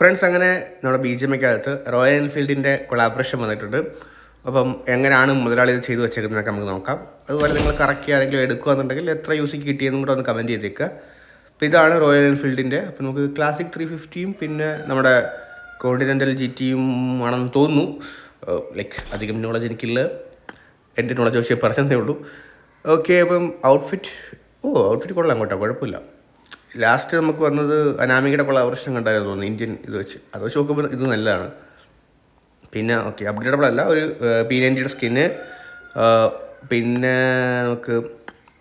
Friends അങ്ങനെ നമ്മുടെ B G M എക്കകത്ത് റോയൽ എൻഫീൽഡിന്റെ കൊളാബറേഷൻ വന്നിട്ടുണ്ട്. അപ്പം എങ്ങനെയാണ് മുതലാളി ഇത് ചെയ്തു വെച്ചേക്കുന്നതൊക്കെ നമുക്ക് നോക്കാം. അതുപോലെ നിങ്ങൾ കറക്റ്റ് ആരെങ്കിലും എടുക്കുകയെന്നുണ്ടെങ്കിൽ എത്ര യൂസ് കിട്ടിയെന്നും കൂടെ ഒന്ന് കമന്റ് ചെയ്തേക്കുക അപ്പോൾ ഇതാണ് റോയൽ എൻഫീൽഡിന്റെ അപ്പോൾ നമുക്ക് ക്ലാസിക് ത്രീ ഫിഫ്റ്റിയും പിന്നെ നമ്മുടെ കോണ്ടിനെന്റൽ ജി ടിയും ആണെന്ന് തോന്നുന്നു. ലൈക്ക് അധികം നോളജ് എനിക്കില്ല. എന്റെ നോളജ് വെച്ച് പറഞ്ഞതേ ഉള്ളൂ. ഓക്കെ അപ്പം ഔട്ട്ഫിറ്റ് ഓ ഔട്ട്ഫിറ്റ് കൊള്ളാം കേട്ടോ കുഴപ്പമില്ല. ലാസ്റ്റ് നമുക്ക് വന്നത് അനാമികയുടെ കൊളാബറേഷൻ കണ്ടായിരുന്നു തോന്നുന്നു. ഇന്ത്യൻ ഇത് വെച്ച്. അത് വെച്ച് നോക്കുമ്പോൾ ഇത് നല്ലതാണ്. പിന്നെ ഓക്കെ അപ്ഗ്രേഡബിൾ അല്ല. ഒരു പി നയന്റിയുടെ സ്കിന്ന് പിന്നെ നമുക്ക്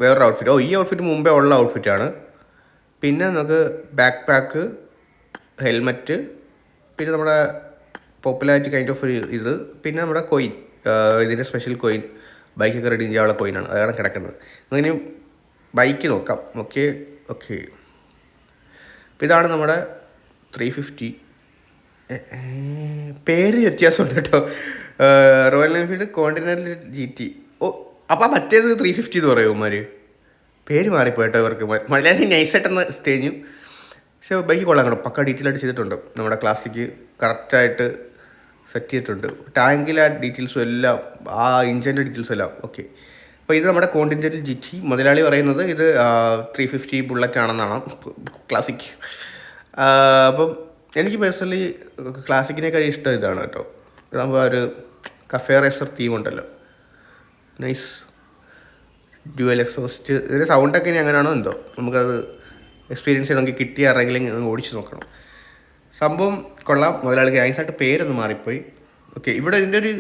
വേറൊരു ഔട്ട്ഫിറ്റ് ഓ ഈ ഔട്ട്ഫിറ്റ് മുമ്പേ ഉള്ള ഔട്ട്ഫിറ്റാണ് പിന്നെ നമുക്ക് ബാക്ക് പാക്ക് ഹെൽമറ്റ് പിന്നെ നമ്മുടെ പോപ്പുലാരിറ്റി കൈൻഡ് ഓഫ് ഒരു ഇത്. പിന്നെ നമ്മുടെ കോയിൻ ഇതിന്റെ സ്പെഷ്യൽ കോയിൻ ബൈക്കൊക്കെ റെഡി ചെയ്യാനുള്ള കോയിനാണ് അതാണ് കിടക്കുന്നത്. അങ്ങനെ ബൈക്ക് നോക്കാം. ഓക്കെ ഓക്കെ അപ്പോൾ ഇതാണ് നമ്മുടെ ത്രീ ഫിഫ്റ്റി പേര് വ്യത്യാസമുണ്ട് കേട്ടോ. Royal Enfield Continental G T ഓ അപ്പം മറ്റേത് ത്രീ ഫിഫ്റ്റി എന്ന് പറയും ഉമ്മാർ പേര് മാറിപ്പോയിട്ടോ ഇവർക്ക്. മലയാളി നൈസായിട്ടെന്ന് തേഞ്ഞു പക്ഷേ ബൈക്ക് കൊള്ളാം കേട്ടോ. പക്ക ഡീറ്റെയിൽ ആയിട്ട് ചെയ്തിട്ടുണ്ട്. നമ്മുടെ ക്ലാസ്സിക്ക് കറക്റ്റായിട്ട് സെറ്റ് ചെയ്തിട്ടുണ്ട്. ടാങ്കിലെ ഡീറ്റെയിൽസും എല്ലാം ആ ഇഞ്ചിന്റെ ഡീറ്റെയിൽസും എല്ലാം. ഓക്കെ അപ്പോൾ ഇത് നമ്മുടെ കോണ്ടിനെന്റൽ ടി മുതലാളി പറയുന്നത് ഇത് ത്രീ ഫിഫ്റ്റി ബുള്ളറ്റ് ആണെന്നാണ്. ക്ലാസിക് അപ്പം എനിക്ക് പേഴ്സണലി ക്ലാസിക്കിനേക്കാൾ ഇഷ്ടം ഇതാണ് കേട്ടോ. ഇതാകുമ്പോൾ ഒരു കഫേ റേസർ തീം ഉണ്ടല്ലോ. നൈസ് ഡ്യുവൽ എക്സോസ്റ്റ് ഇതിന്റെ സൗണ്ടൊക്കെ ഇനി അങ്ങനെയാണോ എന്തോ? നമുക്കത് എക്സ്പീരിയൻസ് ചെയ്യണമെങ്കിൽ കിട്ടിയ ആരെങ്കിലും ഓടിച്ച് നോക്കണം. സംഭവം കൊള്ളാം. മുതലാളിക്ക് നൈസായിട്ട് പേരൊന്ന് മാറിപ്പോയി. ഓക്കെ ഇവിടെ ഇതിന്റെ ഒരു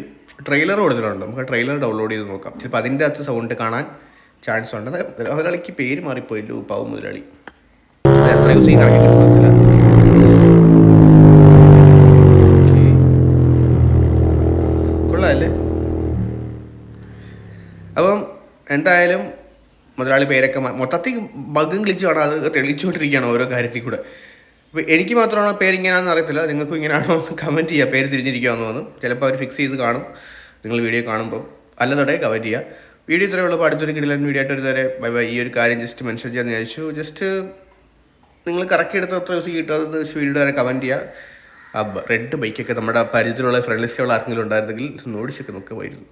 ട്രെയിലർ കൊടുത്തിട്ടുണ്ട്. നമുക്ക് ട്രെയിലർ ഡൗൺലോഡ് ചെയ്ത് നോക്കാം. ചിലപ്പോൾ അതിന്റെ അകത്ത് സൗണ്ട് കാണാൻ ചാൻസ് ഉണ്ട്. മുതലാളിക്ക് പേര് മാറിപ്പോയില്ല പാവ മുതലാളി. അത് എത്ര യൂസ് ചെയ്യാൻ അറിയില്ല. കൊള്ളാമല്ലേ അപ്പം എന്തായാലും മുതലാളി പേരൊക്കെ മൊത്തത്തിൽ ബഗും ഗ്ലിച്ചുമാണ് അത് തെളിച്ചുകൊണ്ടിരിക്കുകയാണ് ഓരോ കാര്യത്തിൽ കൂടെ. എനിക്ക് മാത്രമാണ് പേര് ഇങ്ങനെയാണെന്ന് അറിയത്തില്ല. നിങ്ങൾക്കും ഇങ്ങനെയാണോ കമന്റ് ചെയ്യുക പേര് തിരിഞ്ഞിരിക്കുകയെന്ന് തോന്നുന്നു. ചിലപ്പോൾ അവർ ഫിക്സ് ചെയ്ത് കാണും. നിങ്ങൾ വീഡിയോ കാണുമ്പോൾ അല്ലതോടെ കമന്റ് ചെയ്യുക വീഡിയോ ഇത്രയേ ഉള്ളൂ. അപ്പോൾ അടുത്തൊരു കിടിലൻ വീഡിയോ ആയിട്ട് ഒരു തരെ ബൈ ബൈ ഈ ഒരു കാര്യം ജസ്റ്റ് മെൻഷൻ ചെയ്യാമെന്ന് വിചാരിച്ചു. ജസ്റ്റ് നിങ്ങൾ കറക്റ്റ് എടുത്ത് എത്ര ദിവസം കിട്ടുന്നത് വീഡിയോ വരെ കമന്റ് ചെയ്യുക റെഡ് ബൈക്കൊക്കെ നമ്മുടെ പരിചയത്തിലുള്ള ഫ്രണ്ട് ആർക്കെങ്കിലും ഉണ്ടായിരുന്നെങ്കിൽ ഓടിച്ചൊക്കെ നോക്കുമായിരുന്നു